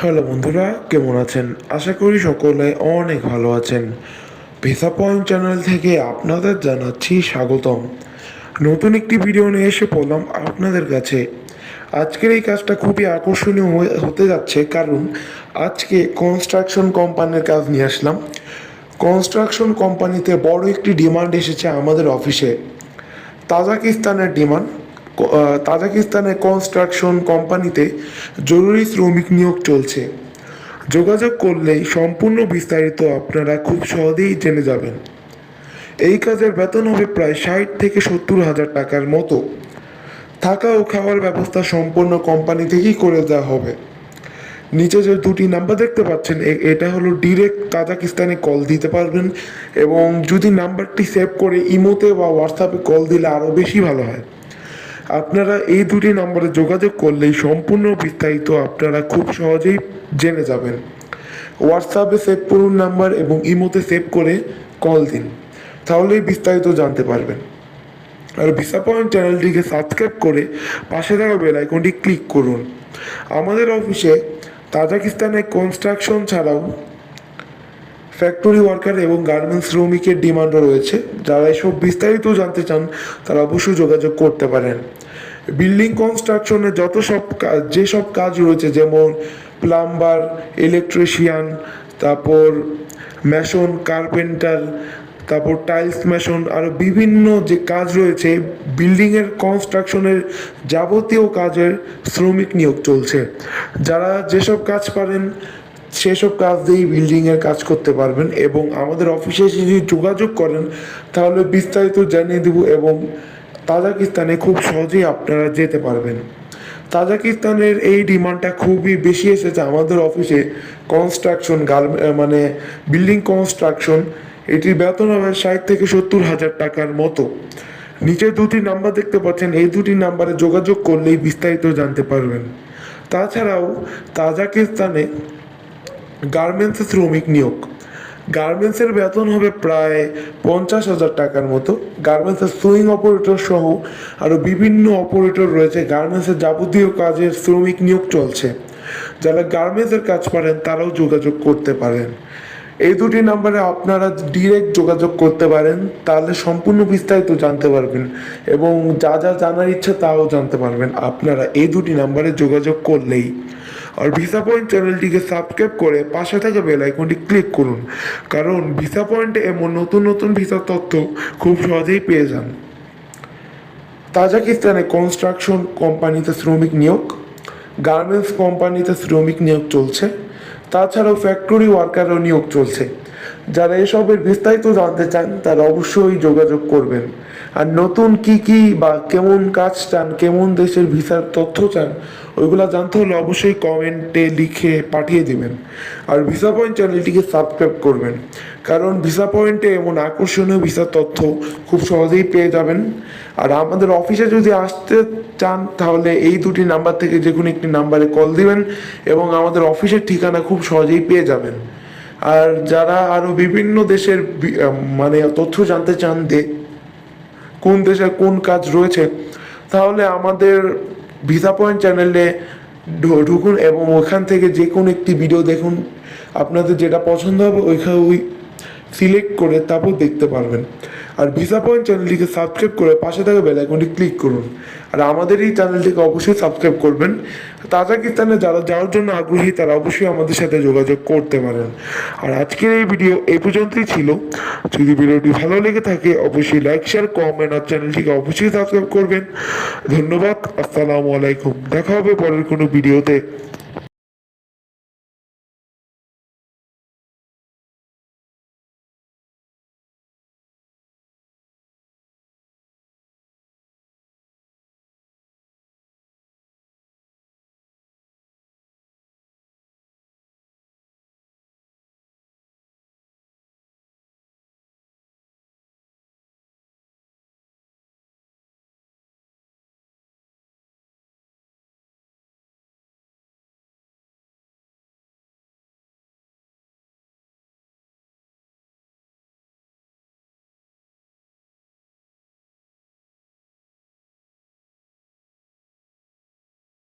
Hello বন্ধুরা, কেমন আছেন? আশা করি সকলে অনেক ভালো আছেন। ভিসা পয়েন্ট চ্যানেল থেকে আপনাদের জানাচ্ছি স্বাগতম। নতুন একটি ভিডিও নিয়ে এসে পড়লাম আপনাদের কাছে। আজকের এই কাজটা খুবই আকর্ষণীয় হতে যাচ্ছে কারণ আজকে কনস্ট্রাকশন কোম্পানির কাজ নিয়ে আসলাম। কনস্ট্রাকশন কোম্পানিতে বড় একটি ডিমান্ড এসেছে আমাদের অফিসে তাজাকিস্তানের ডিমান্ড তাজাকিস্তানের কনস্ট্রাকশন কোম্পানিতে জরুরি শ্রমিক নিয়োগ চলছে। যোগাযোগ করলেই সম্পূর্ণ বিস্তারিত আপনারা খুব সহজেই জেনে যাবেন। এই কাজের বেতন হবে প্রায় ষাট থেকে সত্তর হাজার টাকার মতো। থাকা ও খাওয়ার ব্যবস্থা সম্পূর্ণ কোম্পানি থেকেই করে দেওয়া হবে। নিচে যে দুটি নাম্বার দেখতে পাচ্ছেন এটা হলো ডিরেক্ট তাজাকিস্তানে কল দিতে পারবেন এবং যদি নাম্বারটি সেভ করে ইমোতে বা হোয়াটসঅ্যাপে কল দিলে আরও বেশি ভালো হয়। আপনারা এই দুটি নম্বরে যোগাযোগ করলেই সম্পূর্ণ বিস্তারিত আপনারা খুব সহজেই জেনে যাবেন। হোয়াটসঅ্যাপে সেভ করুন নাম্বার এবং ইমোতে সেভ করে কল দিন। তাহলেই বিস্তারিত জানতে পারবেন। আর ভিসা পয়েন্ট চ্যানেলটিকে সাবস্ক্রাইব করে পাশে থাকা বেল আইকনটি ক্লিক করুন। আমাদের অফিসে তাজাকিস্তানের কনস্ট্রাকশন ছাড়াও ফ্যাক্টরি ওয়ার্কার এবং গার্মেন্টস শ্রমিকের ডিমান্ডও রয়েছে। যারা এসব বিস্তারিত জানতে চান, তারা অবশ্যই যোগাযোগ করতে পারেন। বিল্ডিং কনস্ট্রাকশনে যত সব কাজ যেসব কাজ রয়েছে, যেমন প্লাম্বার ইলেকট্রিশিয়ান তারপর মেশন কার্পেন্টার তারপর টাইলস মেশন আরও বিভিন্ন যে কাজ রয়েছে বিল্ডিংয়ের কনস্ট্রাকশনের যাবতীয় কাজের শ্রমিক নিয়োগ চলছে। যারা যেসব কাজ পারেন সেসব কাজ দিয়েই বিল্ডিংয়ের কাজ করতে পারবেন এবং আমাদের অফিসে যদি যোগাযোগ করেন, তাহলে বিস্তারিত জানিয়ে দেব এবং তাজাকিস্তানে খুব সহজেই আপনারা যেতে পারবেন। তাজাকিস্তানের এই ডিমান্ডটা খুবই বেশি এসেছে আমাদের অফিসে কনস্ট্রাকশন মানে বিল্ডিং কনস্ট্রাকশন এটির বেতন হবে ষাট থেকে সত্তর হাজার টাকার মতো। নিচে দুটি নাম্বার দেখতে পাচ্ছেন, এই দুটি নাম্বারে যোগাযোগ করলেই বিস্তারিত জানতে পারবেন। তাছাড়াও তাজাকিস্তানে গার্মেন্টসে শ্রমিক নিয়োগ। গার্মেন্টসের বেতন হবে প্রায় পঞ্চাশ হাজার টাকার মতো। গার্মেন্টসের সুইং অপারেটর সহ আরও বিভিন্ন অপারেটর রয়েছে। গার্মেন্টসের যাবতীয় কাজের শ্রমিক নিয়োগ চলছে। যারা গার্মেন্টসের কাজ পারেন, তারাও যোগাযোগ করতে পারেন। এই দুটি নাম্বারে আপনারা ডিরেক্ট যোগাযোগ করতে পারেন। তাহলে সম্পূর্ণ বিস্তারিত জানতে পারবেন এবং যা যা জানার ইচ্ছা তাও জানতে পারবেন। আপনারা এই দুটি নাম্বারে যোগাযোগ করলেই আর ভিসা পয়েন্ট চ্যানেলটিকে সাবস্ক্রাইব করে পাশে থাকা বেল আইকনটি ক্লিক করুন। কারণ ভিসা পয়েন্টে এমন নতুন নতুন ভিসার তথ্য খুব সহজেই পেয়ে যান। তাজাকিস্তানে কনস্ট্রাকশন কোম্পানিতে শ্রমিক নিয়োগ গার্মেন্টস কোম্পানিতে শ্রমিক নিয়োগ চলছে, তাছাড়াও ফ্যাক্টরি ওয়ার্কারও নিয়োগ চলছে। যারা এসবের বিস্তারিত জানতে চান, তারা অবশ্যই যোগাযোগ করবেন। আর নতুন কি কি বা কেমন কাজ চান, কেমন দেশের ভিসার তথ্য চান, ওইগুলো জানতে হলে অবশ্যই কমেন্টে লিখে পাঠিয়ে দিবেন। আর ভিসা পয়েন্ট চ্যানেলটিকে সাবস্ক্রাইব করবেন। কারণ ভিসা পয়েন্টে এমন আকর্ষণীয় ভিসার তথ্য খুব সহজেই পেয়ে যাবেন। আর আমাদের অফিসে যদি আসতে চান, তাহলে এই দুটি নাম্বার থেকে যে কোনো একটি নাম্বারে কল দিবেন এবং আমাদের অফিসের ঠিকানা খুব সহজেই পেয়ে যাবেন। আর যারা আরও বিভিন্ন দেশের মানে তথ্য জানতে চান যে কোন দেশে কোন কাজ রয়েছে, তাহলে আমাদের ভিসা পয়েন্ট চ্যানেলে ঢুকুন এবং ওখান থেকে যে কোনো একটি ভিডিও দেখুন। আপনাদের যেটা পছন্দ হবে ওইখানে ওই সিলেক্ট করে তারপর দেখতে পারবেন। আর ভিসা পয়েন্ট চ্যানেলটিকে সাবস্ক্রাইব করে পাশে থাকা বেল আইকনটি ক্লিক করুন। আর আমাদের এই চ্যানেলটিকে অবশ্যই সাবস্ক্রাইব করবেন। তাজাকিস্তানে যারা যাওয়ার জন্য আগ্রহী, তারা অবশ্যই আমাদের সাথে যোগাযোগ করতে পারেন। আর আজকের এই ভিডিও এই পর্যন্তই ছিল। যদি ভিডিওটি ভালো লেগে থাকে, অবশ্যই লাইক শেয়ার কমেন্ট আর চ্যানেলটিকে অবশ্যই সাবস্ক্রাইব করবেন। ধন্যবাদ, আসসালামু আলাইকুম। দেখা হবে পরের কোনো ভিডিওতে